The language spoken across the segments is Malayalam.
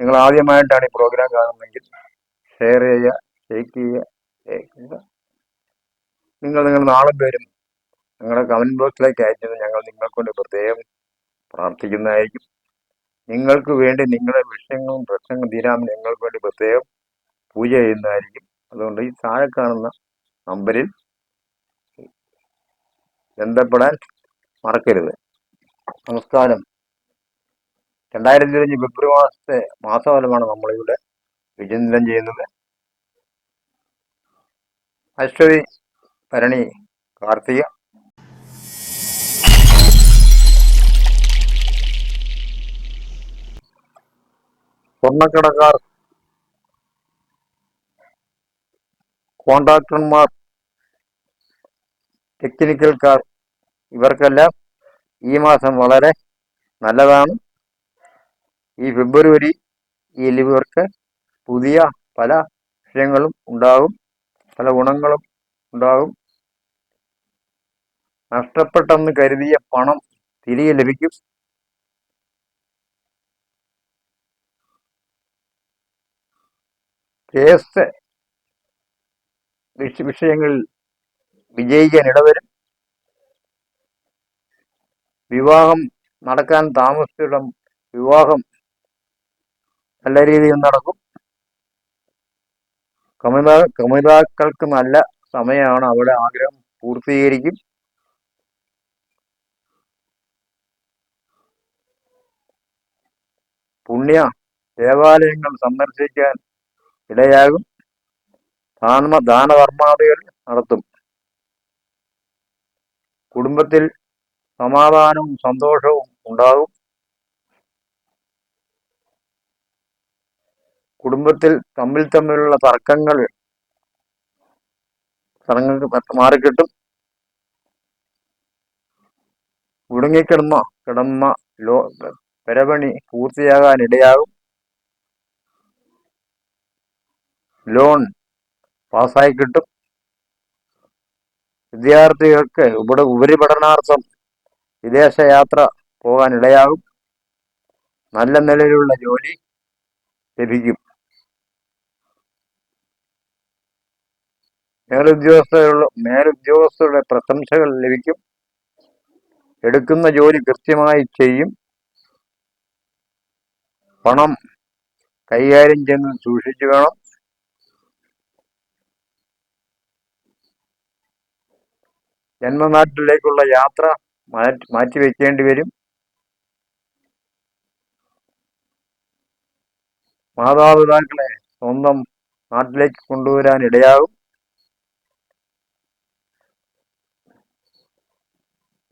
നിങ്ങൾ ആദ്യമായിട്ടാണ് ഈ പ്രോഗ്രാം കാണുന്നതെങ്കിൽ ഷെയർ ചെയ്യുക ലൈക്ക് ചെയ്യുക നിങ്ങൾ നിങ്ങൾ നാളെ പേരും നിങ്ങളുടെ കമന്റ് ബോക്സിലേക്ക് അയച്ചത് ഞങ്ങൾ നിങ്ങൾക്ക് വേണ്ടി പ്രത്യേകം പ്രാർത്ഥിക്കുന്നതായിരിക്കും. നിങ്ങൾക്ക് വേണ്ടി നിങ്ങളുടെ വിഷയങ്ങളും പ്രശ്നങ്ങളും തീരാൻ നിങ്ങൾക്ക് വേണ്ടി പ്രത്യേകം പൂജ ചെയ്യുന്നതായിരിക്കും. അതുകൊണ്ട് ഈ താഴെ കാണുന്ന നമ്പറിൽ ബന്ധപ്പെടാൻ മറക്കരുത്. നമസ്കാരം. രണ്ടായിരത്തി ഇരുപത്തി ഫെബ്രുവരി മാസത്തെ മാസഫലമാണ് നമ്മളിവിടെ വിചിന്തനം ചെയ്യുന്നത്. അശ്വതി ഭരണി കാർത്തിക. സ്വർണക്കടക്കാർ കോൺട്രാക്ടർമാർ ടെക്നിക്കൽക്കാർ ഇവർക്കെല്ലാം ഈ മാസം വളരെ നല്ലതാണ്. ഈ ഫെബ്രുവരി ഈ ഇവർക്ക് പുതിയ പല വിഷയങ്ങളും ഉണ്ടാകും. പല ഗുണങ്ങളും ഉണ്ടാകും. നഷ്ടപ്പെട്ടെന്ന് കരുതിയ പണം തിരികെ ലഭിക്കും. കേസ് വിഷ- വിഷയങ്ങളിൽ വിജയിക്കാൻ ഇടവരും. വിവാഹം നടക്കാൻ താമസിച്ചിടം വിവാഹം നല്ല രീതിയിൽ നടക്കും. കമിത കമിതാക്കൾക്ക് നല്ല സമയമാണ്. അവിടെ ആഗ്രഹം പൂർത്തീകരിക്കും. പുണ്യ ദേവാലയങ്ങൾ സന്ദർശിക്കാൻ ഇടയാകും. ദാന ദാനധർമാദികൾ നടത്തും. കുടുംബത്തിൽ സമാധാനവും സന്തോഷവും ഉണ്ടാകും. കുടുംബത്തിൽ തമ്മിൽ തമ്മിലുള്ള തർക്കങ്ങൾ തർക്കങ്ങൾക്ക് മാറിക്കിട്ടും. കുടുങ്ങിക്കിടമ കിടന്ന ലോ പെരപണി പൂർത്തിയാകാൻ ഇടയാകും. ലോൺ പാസ്സായി കിട്ടും. വിദ്യാർത്ഥികൾക്ക് ഉപ ഉപരിപഠനാർത്ഥം വിദേശയാത്ര പോകാൻ ഇടയാകും. നല്ല നിലയിലുള്ള ജോലി ലഭിക്കും. മേലുദ്യോഗസ്ഥരുടെ മേലുദ്യോഗസ്ഥരുടെ പ്രശംസകൾ ലഭിക്കും. എടുക്കുന്ന ജോലി കൃത്യമായി ചെയ്യും. പണം കൈകാര്യം ചെന്ന് സൂക്ഷിച്ചു വേണം. ജന്മനാട്ടിലേക്കുള്ള യാത്ര മാറ്റി മാറ്റിവെക്കേണ്ടി വരും. മാതാപിതാക്കളെ സ്വന്തം നാട്ടിലേക്ക് കൊണ്ടുവരാൻ ഇടയാകും.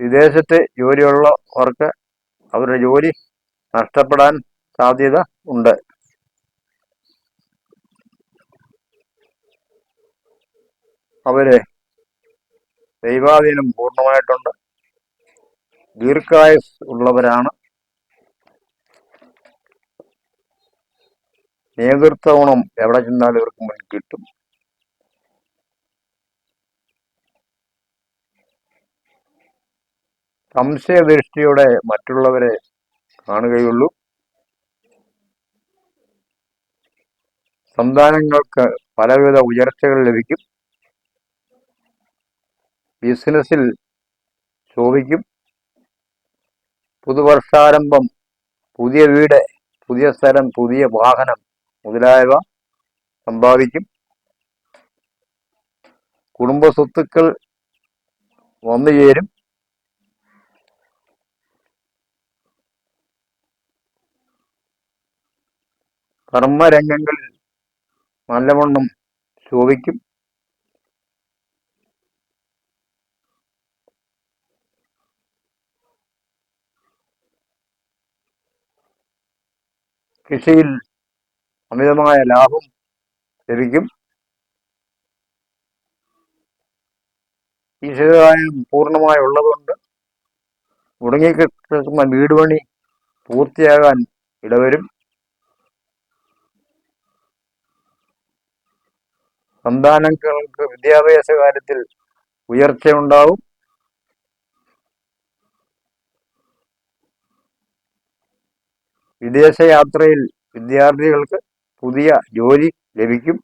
വിദേശത്ത് ജോലിയുള്ളവർക്ക് അവരുടെ ജോലി നഷ്ടപ്പെടാൻ സാധ്യത ഉണ്ട്. അവർ ദൈവാധീനം പൂർണമായിട്ടുണ്ട്. ദീർഘായുസ് ഉള്ളവരാണ്. നേതൃത്വ ഗുണം എവിടെ ചെന്നാലും ഇവർക്ക് മുന്നിൽ കിട്ടും. സംശയദൃഷ്ടിയോടെ മറ്റുള്ളവരെ കാണുകയുള്ളൂ. സന്താനങ്ങൾക്ക് പലവിധ ഉയർച്ചകൾ ലഭിക്കും. ബിസിനസ്സിൽ ശോഭിക്കും. പുതുവർഷാരംഭം പുതിയ വീട് പുതിയ സ്ഥലം പുതിയ വാഹനം മുതലായവ സമ്പാദിക്കും. കുടുംബ സ്വത്തുക്കൾ വന്നു ചേരും കർമ്മരംഗങ്ങളിൽ നല്ലവണ്ണം ശോഭിക്കും. കൃഷിയിൽ അമിതമായ ലാഭം ലഭിക്കും. ഈ ശരീരം പൂർണമായി ഉള്ളതുകൊണ്ട് മുടങ്ങിക്കിടക്കുന്ന വീട് പണി പൂർത്തിയാകാൻ ഇടവരും. സന്താനങ്ങൾക്ക് വിദ്യാഭ്യാസ കാര്യത്തിൽ ഉയർച്ച ഉയർച്ചയുണ്ടാവും. വിദേശയാത്രയിൽ വിദ്യാർത്ഥികൾക്ക് പുതിയ ജോലി ലഭിക്കും.